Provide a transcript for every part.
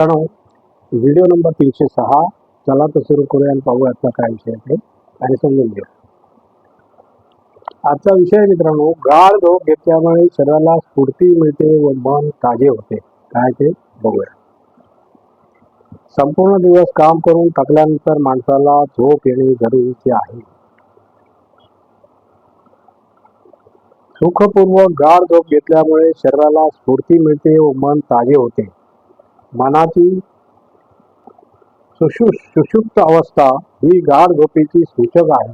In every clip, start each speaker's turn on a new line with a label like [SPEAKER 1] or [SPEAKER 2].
[SPEAKER 1] Video number तीनशे सहा. चला तर सुरू करूया आणि पाहू आजचा काय विषय आहे आणि समजून घेऊ आजचा विषय मित्रांनो गाळ झोप घेतल्यामुळे शरीराला स्फूर्ती मिळते व मन ताजे होते. काय ते? बघूया. संपूर्ण दिवस काम करून थकल्यानंतर माणसाला झोप येणे जरुरीचे आहे. सुखपूर्वक गाढ झोप घेतल्यामुळे शरीराला स्फूर्ती मिळते व मन ताजे होते. मनाची सुषु सुषुप्त अवस्था ही गाढ झोपेची सूचक आहे.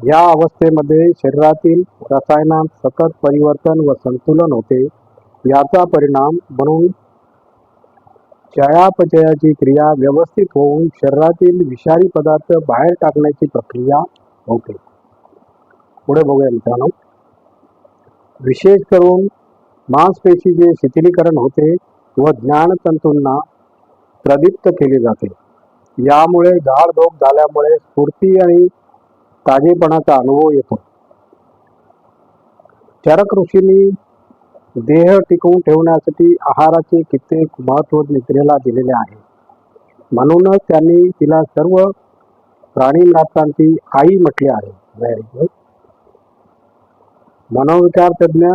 [SPEAKER 1] या अवस्थेमध्ये शरीरातील रसायनात सतत परिवर्तन व संतुलन होते. याचा परिणाम म्हणून चयापचयाची क्रिया व्यवस्थित होऊन शरीरातील विषारी पदार्थ बाहेर टाकण्याची प्रक्रिया होते. पुढे बघूया मित्रांनो. विशेष करून मांसपेशी जे शिथिलीकरण होते व ज्ञानतंतूंना प्रदीप्त केले जाते. यामुळे गाढ झोप झाल्यामुळे स्फूर्ती आणि ताजेपणाचा अनुभव येतो. चरक ऋषींनी देह टिकवून ठेवण्यासाठी आहाराचे कित्येक महत्त्व निद्रेला दिलेले आहे. म्हणूनच त्यांनी तिला सर्व प्राणीनाथांची आई म्हटली आहे. व्हेरी गुड मनोविचार तज्ज्ञ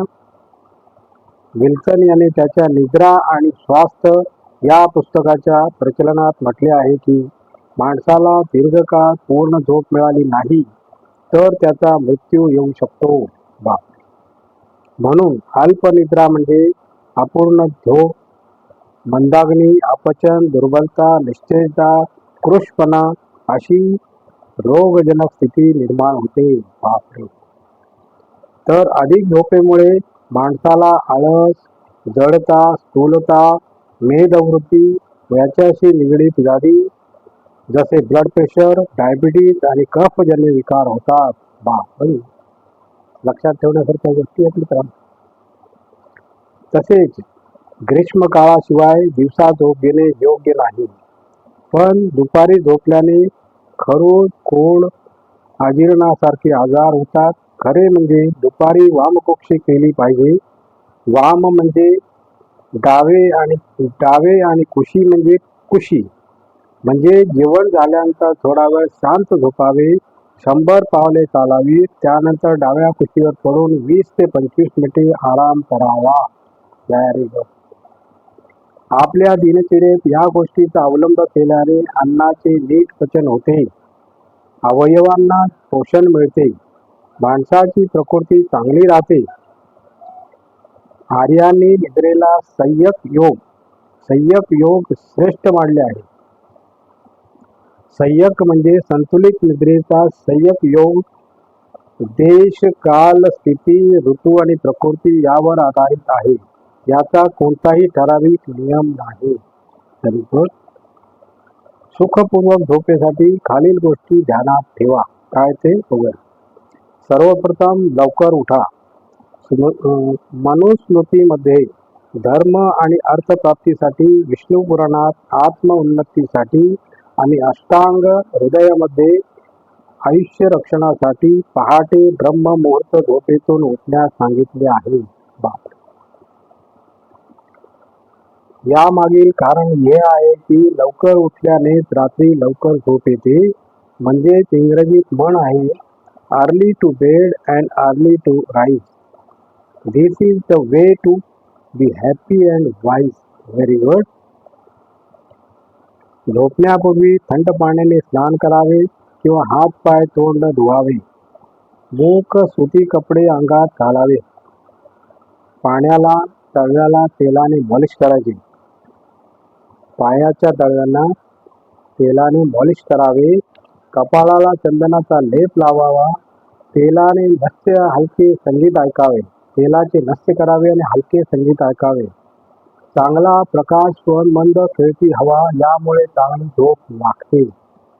[SPEAKER 1] विल्सन यांनी त्याच्या निद्रा आणि स्वास्थ्य या पुस्तकाच्या प्रचलनात म्हटले आहे की माणसाला दीर्घकाळ पूर्ण झोप मिळाली नाही तर त्याचा मृत्यू येऊ शकतो. बा. म्हणून अल्पनिद्रा म्हणजे अपूर्ण झोप मंदाग्नी अपचन दुर्बलता निश्चयता कृशपणा अशी रोगजनक स्थिती निर्माण होते. बापरे. तर अधिक झोपेमुळे माणसाला आळस जडता स्थूलता मेदवृत्ती याच्याशी निगडीत व्याधी जसे ब्लड प्रेशर डायबिटीज आणि कफजन्य विकार होतात. बा लक्षात ठेवण्यासारख्या गोष्टी आहेत मित्रांनो. तसेच ग्रीष्म काळाशिवाय दिवसा झोप घेणे योग्य नाही. पण दुपारी झोपल्याने खरोज कोण अजीर्णासारखे आजार होतात. खरे म्हणजे दुपारी वामकोक्षी केली पाहिजे. वाम म्हणजे डावे आणि डावे आणि कुशी म्हणजे कुशी. म्हणजे जेवण झाल्यानंतर थोडा वेळ शांत झोपावे. शंभर पावले चालावी. त्यानंतर डाव्या कुशीवर पडून वीस ते पंचवीस मिनिटे आराम करावा. व्हेरी गुड आपल्या दिनचर्येत या गोष्टीचा अवलंब केल्याने अन्नाचे नीट पचन होते. अवयवांना पोषण मिळते. माणसाची प्रकृती चांगली राहते. आर्यांनी निद्रेला संयक योग संयक योग श्रेष्ठ मानले आहे. संयक म्हणजे संतुलित निद्रेचा संयक योग. देश काल स्थिती ऋतू आणि प्रकृती यावर आधारित आहे. याचा कोणताही ठराविक नियम नाही. तरी सुखपूर्वक झोपेसाठी खालील गोष्टी ध्यानात ठेवा. काय ते बघूया. सर्वप्रथम लवकर उठा. मनुस्मृतीमध्ये धर्म आणि अर्थप्राप्तीसाठी विष्णू पुराणात आत्म उन्नतीसाठी आणि अष्टांग हृदयामध्ये आयुष्य रक्षणासाठी पहाटे ब्रह्म मुहूर्त झोपेतून उठण्यास सांगितले आहे बाप. यामागील कारण हे आहे की लवकर उठल्यानेच रात्री लवकर झोप येते. म्हणजेच इंग्रजीत म्हण आहे early to bed and early to rise this is the way to be happy and wise very good झोपण्यापूर्वी थंड पाण्याने स्नान करावे किंवा हात पाय तोंड धुवावे मूक सुती कपडे अंगात घालावे पाण्याला तळव्याला तेलाने मॉलिश करायचे पायाच्या तळव्यांना तेलाने मॉलिश करावे कपाळाला चंदनाचा लेप लावावा. तेलाने नस्य हलके संगीत ऐकावे. तेलाचे नस्य करावे आणि हलके संगीत ऐकावे. चांगला प्रकाश पण मंद खेळती हवा यामुळे चांगली झोप लागते.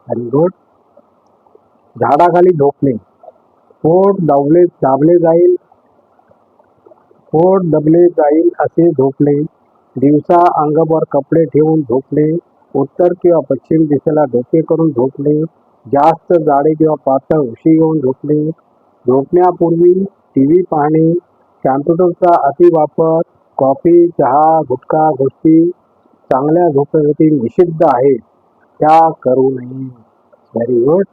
[SPEAKER 1] आणि गुड झाडाखाली झोपणे. पोट दाबले दाबले जाईल पोट दबले जाईल असे झोपणे. दिवसा अंगावर कपडे ठेवून झोपणे. उत्तर किंवा पश्चिम दिशेला डोके करून झोपणे. जास्त जाडे किंवा पातळ उशी घेऊन झोपणे. झोपण्यापूर्वी टी व्ही पाहणे. कॅम्प्युटरचा अतिवापर कॉफी चहा गुटखा गोष्टी चांगल्या झोपेसाठी निषिद्ध आहेत त्या करू नये. व्हेरी गुड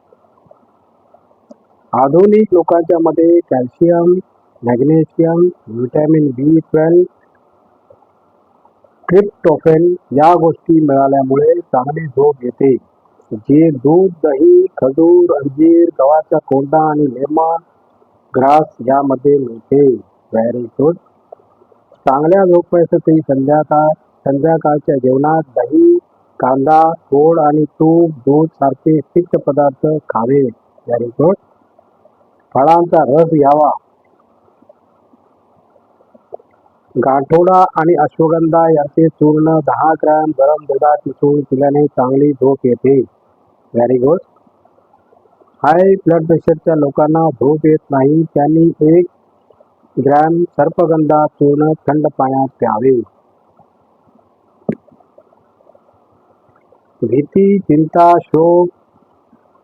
[SPEAKER 1] आधुनिक लोकांच्या मध्ये calcium magnesium vitamin B twelve tryptophan या गोष्टी मिळाल्यामुळे चांगली झोप येते. जे दूध दही खजूर अंजीर गव्हाचा कोंडा आणि लेमन ग्रास यामध्ये मिळते. व्हेरी गुड चांगल्या झोपेसाठी संध्याकाळ संध्याकाळच्या जेवणात दही कांदा गोड आणि तूप दूध सारखे तिक्त पदार्थ खावे. व्हेरी गुड फळांचा रस घ्यावा गाठोडा आणि अश्वगंधा याचे चूर्ण दहा ग्रॅम गरम दुधात मिसळून पिल्याने चांगली झोप येते. व्हेरी गुड हाय ब्लड प्रेशरच्या लोकांना झोप येत नाही. त्यांनी एक ग्रॅम सर्पगंधा चूर्ण थंड पाण्यात प्यावे. भीती चिंता शोक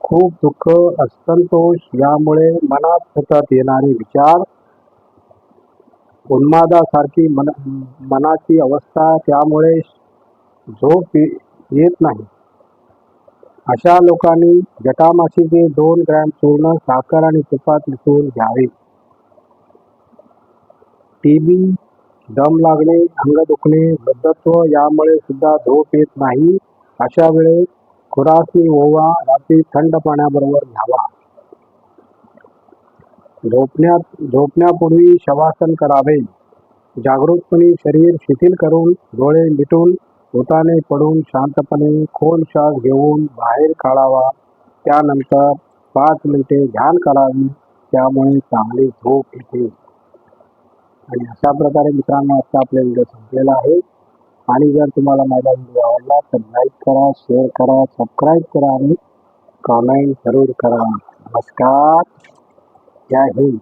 [SPEAKER 1] खूप दुःख असंतोष यामुळे मनात सतत येणारे विचार. उन्मादासारखी मन मनाची अवस्था त्यामुळे झोप येत नाही. अशा लोकांनी जटामाशीचे दोन ग्रॅम चूर्ण साखर आणि तुपात मिसळून घ्यावे. टीबी दम लागणे अंग दुखणे वृद्धत्व यामुळे सुद्धा झोप येत नाही. अशा वेळेस खुरासी ओवा रात्री थंड पाण्याबरोबर घ्यावा झोपण्यात झोपण्यापूर्वी शवासन करावे. जागृतपणे शरीर शिथिल करून डोळे मिटून स्वतःने पडून शांतपणे खोल श्वास घेऊन बाहेर काढावा. त्यानंतर पाच मिनिटे ध्यान करावी. त्यामुळे चांगली झोप येते. आणि अशा प्रकारे मित्रांनो आता आपला व्हिडिओ संपलेला आहे. आणि जर तुम्हाला माझा व्हिडिओ आवडला तर लाईक करा शेअर करा सबस्क्राईब करा आणि कॉमेंट जरूर करा. नमस्कार. जय हिंद.